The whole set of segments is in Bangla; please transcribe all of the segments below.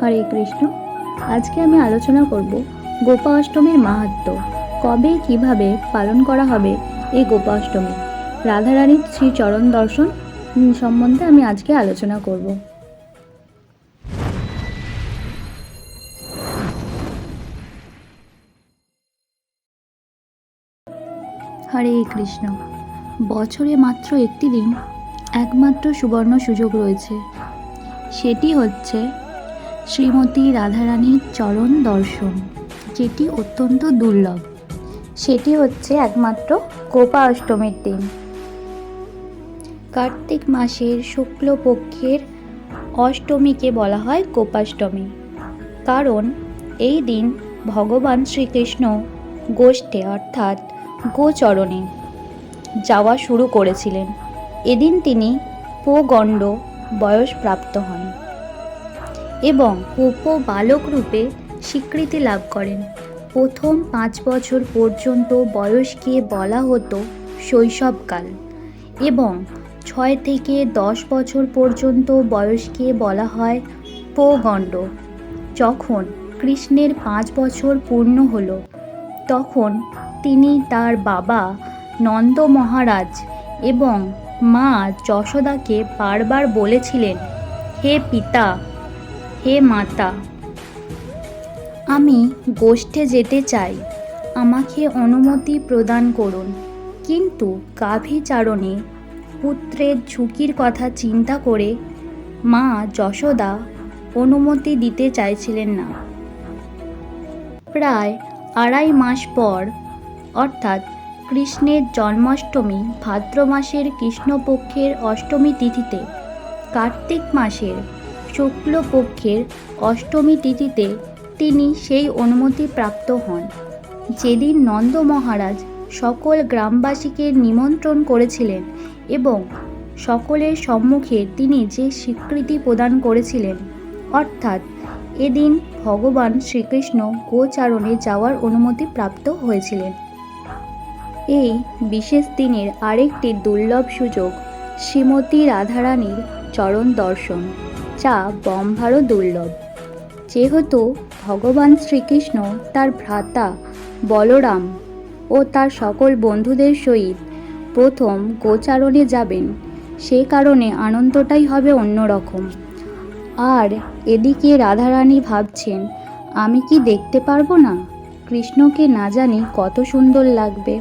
হরে কৃষ্ণ। আজকে আমি আলোচনা করব গোপা অষ্টমীর মাহাত্ম। কবে, কীভাবে পালন করা হবে এই গোপা অষ্টমী রাধারানীর শ্রী চরণ দর্শন সম্বন্ধে আমি আজকে আলোচনা করব। হরে কৃষ্ণ। বছরে মাত্র একটি দিন একমাত্র সুবর্ণ সুযোগ রয়েছে। সেটি হচ্ছে শ্রীমতী রাধারানীর চরণ দর্শন, যেটি অত্যন্ত দুর্লভ। সেটি হচ্ছে একমাত্র গোপা অষ্টমীর দিন। কার্তিক মাসের শুক্লপক্ষের অষ্টমীকে বলা হয় গোপাষ্টমী। কারণ এই দিন ভগবান শ্রীকৃষ্ণ গোষ্ঠে, অর্থাৎ গোচরণে যাওয়া শুরু করেছিলেন। এদিন তিনি পোগণ্ড বয়স প্রাপ্ত হন। এবং উপ বালক রূপে স্বীকৃতি লাভ করেন। প্রথম পাঁচ বছর পর্যন্ত বয়সকে বলা হতো শৈশবকাল এবং ছয় থেকে দশ বছর পর্যন্ত বয়সকে বলা হয় পৌগণ্ড যখন কৃষ্ণের পাঁচ বছর পূর্ণ হল, তখন তিনি তার বাবা নন্দ মহারাজ এবং মা যশোদাকে বারবার বলেছিলেন, হে পিতা হে মাতা, আমি গোষ্ঠে যেতে চাই, আমাকে অনুমতি প্রদান করুন। কিন্তু গাভীচারণে পুত্রের ঝুঁকির কথা চিন্তা করে মা যশোদা অনুমতি দিতে চাইছিলেন না। প্রায় আড়াই মাস পর, অর্থাৎ কৃষ্ণের জন্মাষ্টমী ভাদ্র মাসের কৃষ্ণপক্ষের অষ্টমী তিথিতে কার্তিক মাসের শুক্লপক্ষের অষ্টমী তিথিতে তিনি সেই অনুমতি প্রাপ্ত হন। যেদিন নন্দ মহারাজ সকল গ্রামবাসীকে নিমন্ত্রণ করেছিলেন এবং সকলের সম্মুখে তিনি যে স্বীকৃতি প্রদান করেছিলেন, অর্থাৎ এদিন ভগবান শ্রীকৃষ্ণ গোচারণে যাওয়ার অনুমতি প্রাপ্ত হয়েছিলেন। এই বিশেষ দিনের আরেকটি দুর্লভ সুযোগ শ্রীমতী রাধারানীর চরণ দর্শন। যা বম্ভারও দুর্লভ। যেহেতু ভগবান শ্রীকৃষ্ণ তার ভ্রাতা বলরাম ও তার সকল বন্ধুদের সহিত প্রথম গোচারণে যাবেন, সে কারণে আনন্দটাই হবে অন্যরকম। আর এদিকে রাধারানী ভাবছেন, আমি কি দেখতে পারব না? কৃষ্ণকে না জানি কত সুন্দর লাগবে।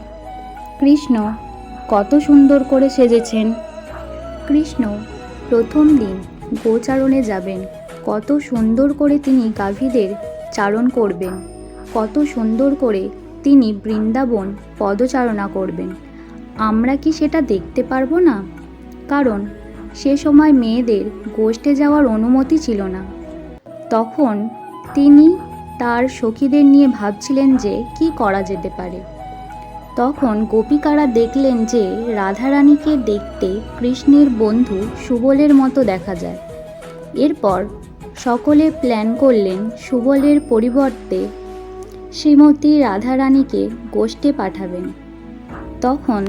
কৃষ্ণ কত সুন্দর করে সেজেছেন। কৃষ্ণ, প্রথম দিন গোচারণে যাবেন। কত সুন্দর করে তিনি গাভীদের চারণ করবেন। কত সুন্দর করে তিনি বৃন্দাবন পদচারণা করবেন। আমরা কি সেটা দেখতে পারব না? কারণ সে সময় মেয়েদের গোষ্ঠে যাওয়ার অনুমতি ছিল না। তখন তিনি তার সখীদের নিয়ে ভাবছিলেন যে কি করা যেতে পারে। তখন গোপিকারা দেখলেন যে রাধারানীকে দেখতে কৃষ্ণের বন্ধু সুবলের মতো দেখা যায়। এরপর সকলে প্ল্যান করলেন সুবলের পরিবর্তে শ্রীমতী রাধারানীকে গোষ্ঠে পাঠাবেন। তখন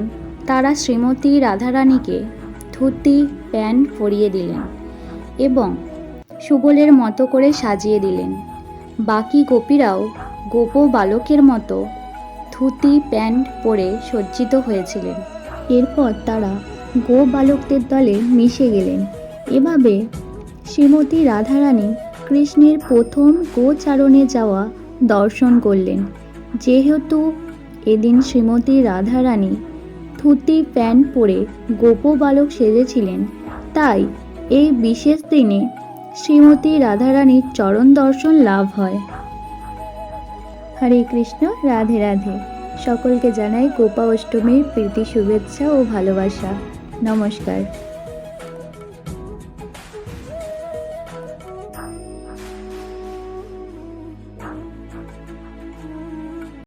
তারা শ্রীমতী রাধারানীকে ধুতি, প্যান্ট পরিয়ে দিলেন এবং সুবলের মতো করে সাজিয়ে দিলেন। বাকি গোপীরাও গোপ বালকের মতো ধুতি, প্যান্ট পরে সজ্জিত হয়েছিলেন। এরপর তারা গো বালকদের দলে মিশে গেলেন। এভাবে শ্রীমতী রাধারানী কৃষ্ণের প্রথম গোচারণে যাওয়া দর্শন করলেন। যেহেতু এদিন শ্রীমতী রাধারানী ধুতি, প্যান্ট পরে গোপ বালক সেজেছিলেন, তাই এই বিশেষ দিনে শ্রীমতী রাধারানীর চরণ দর্শন লাভ হয়। হরে কৃষ্ণ, রাধে রাধে। সকলকে জানাই গোপা অষ্টমীর প্রীতি শুভেচ্ছা ও ভালোবাসা। নমস্কার।